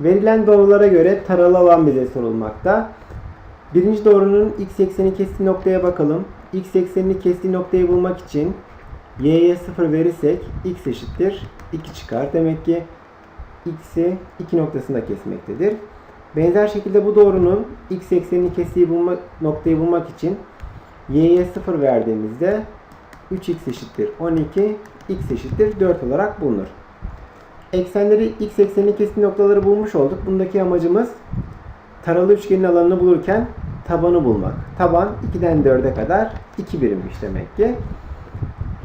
Verilen doğrulara göre taralı alan bize sorulmakta. Birinci doğrunun x ekseni kestiği noktaya bakalım. x eksenini kestiği noktayı bulmak için y'ye 0 verirsek x eşittir 2 çıkar. Demek ki x'i 2 noktasında kesmektedir. Benzer şekilde bu doğrunun x eksenini kestiği bulma, noktayı bulmak için y'ye 0 verdiğimizde 3x eşittir 12, x eşittir 4 olarak bulunur. Eksenleri x eksenini kestiği noktaları bulmuş olduk. Bundaki amacımız taralı üçgenin alanını bulurken tabanı bulmak. Taban 2'den 4'e kadar 2 birimmiş demek ki.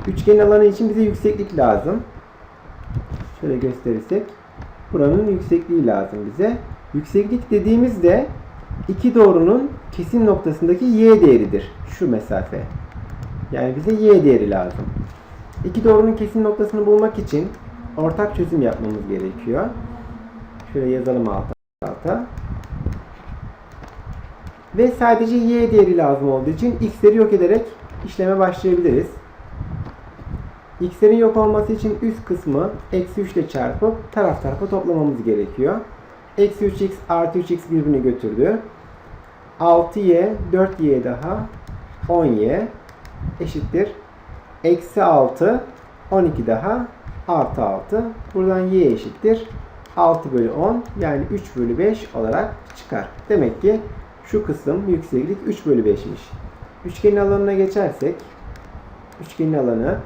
Üçgenin alanı için bize yükseklik lazım. Şöyle gösterirsek. Buranın yüksekliği lazım bize. Yükseklik dediğimizde iki doğrunun kesim noktasındaki y değeridir. Şu mesafe. Yani bize y değeri lazım. İki doğrunun kesim noktasını bulmak için ortak çözüm yapmamız gerekiyor. Şöyle yazalım alta. alta. Ve sadece y değeri lazım olduğu için x'leri yok ederek işleme başlayabiliriz. x'lerin yok olması için üst kısmı eksi 3 ile çarpıp taraf tarafa toplamamız gerekiyor. Eksi 3x artı 3x birbirini götürdü. 6y 4y daha 10y eşittir. Eksi 6 12 daha artı 6. Buradan y eşittir. 6 bölü 10 yani 3 bölü 5 olarak çıkar. Demek ki şu kısım yükseklik 3 bölü 5'miş. Üçgenin alanına geçersek üçgenin alanı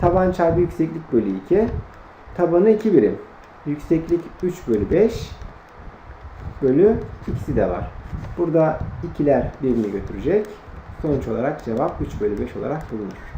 taban çarpı yükseklik bölü 2 tabanı 2 birim. Yükseklik 3 bölü 5 bölü x'i de var. Burada ikiler birbirini götürecek. Sonuç olarak cevap 3 bölü 5 olarak bulunur.